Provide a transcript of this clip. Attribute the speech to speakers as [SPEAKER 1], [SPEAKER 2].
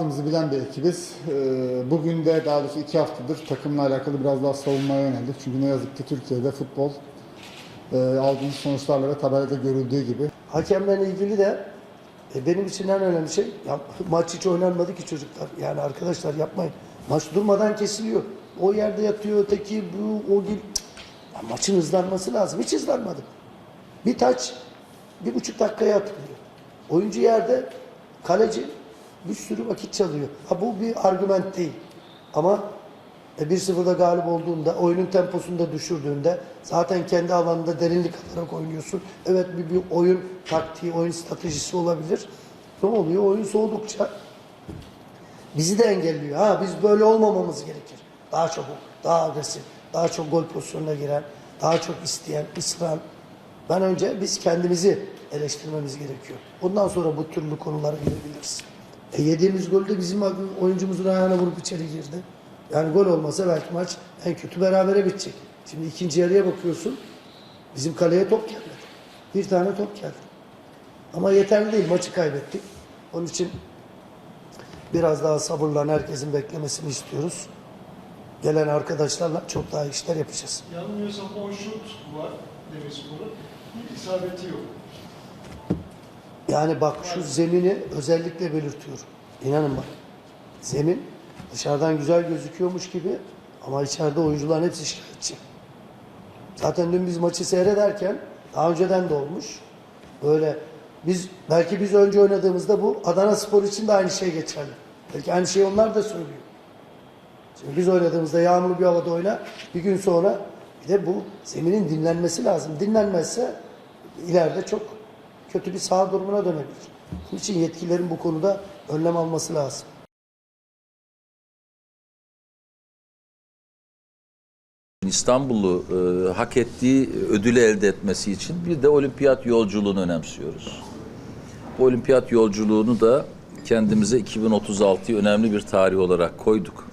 [SPEAKER 1] yaptığımızı bilen bir ekibiz. Ee, Bugün de daha doğrusu iki haftadır takımla alakalı biraz daha savunmaya yöneldik. Çünkü ne yazık ki Türkiye'de futbol e, aldığımız sonuçlarla ve tabelada görüldüğü gibi
[SPEAKER 2] Hakemle ilgili de e, benim için en önemli şey ya, maç hiç oynanmadı ki çocuklar. Yani arkadaşlar yapmayın. Maç durmadan kesiliyor. O yerde yatıyor öteki bu o gibi. Ya, maçın hızlanması lazım. Hiç hızlanmadı. Bir taç bir buçuk dakikaya atılıyor. Oyuncu yerde kaleci bir sürü vakit çalıyor. Ha bu bir argüment değil. Ama e, 1-0'da galip olduğunda, oyunun temposunu da düşürdüğünde zaten kendi alanında derinlik atarak oynuyorsun. Evet bir, bir oyun taktiği, oyun stratejisi olabilir. Ne oluyor? Oyun soğudukça bizi de engelliyor. Ha biz böyle olmamamız gerekir. Daha çabuk, daha agresif, daha çok gol pozisyonuna giren, daha çok isteyen, ısrar. Ben önce biz kendimizi eleştirmemiz gerekiyor. Ondan sonra bu türlü konulara girebiliriz. E yediğimiz gol de bizim oyuncumuzun ayağına vurup içeri girdi. Yani gol olmasa belki maç en kötü berabere bitecek. Şimdi ikinci yarıya bakıyorsun. Bizim kaleye top gelmedi. Bir tane top geldi. Ama yeterli değil. Maçı kaybettik. Onun için biraz daha sabırla herkesin beklemesini istiyoruz. Gelen arkadaşlarla çok daha işler yapacağız.
[SPEAKER 3] Yanılmıyorsam 10 şut var Demirspor'un. Bir isabeti yok.
[SPEAKER 2] Yani bak şu zemini özellikle belirtiyorum. İnanın bak. Zemin dışarıdan güzel gözüküyormuş gibi ama içeride oyuncuların hepsi şikayetçi. Zaten dün biz maçı seyrederken daha önceden de olmuş. Böyle biz belki biz önce oynadığımızda bu Adana Spor için de aynı şey geçerli. Belki aynı şeyi onlar da söylüyor. Şimdi biz oynadığımızda yağmurlu bir havada oyna. Bir gün sonra bir de bu zeminin dinlenmesi lazım. Dinlenmezse ileride çok kötü bir saha durumuna dönebilir. Bunun için yetkililerin bu konuda önlem alması lazım.
[SPEAKER 4] İstanbul'u e, hak ettiği ödülü elde etmesi için bir de olimpiyat yolculuğunu önemsiyoruz. Bu olimpiyat yolculuğunu da kendimize 2036'yı önemli bir tarih olarak koyduk.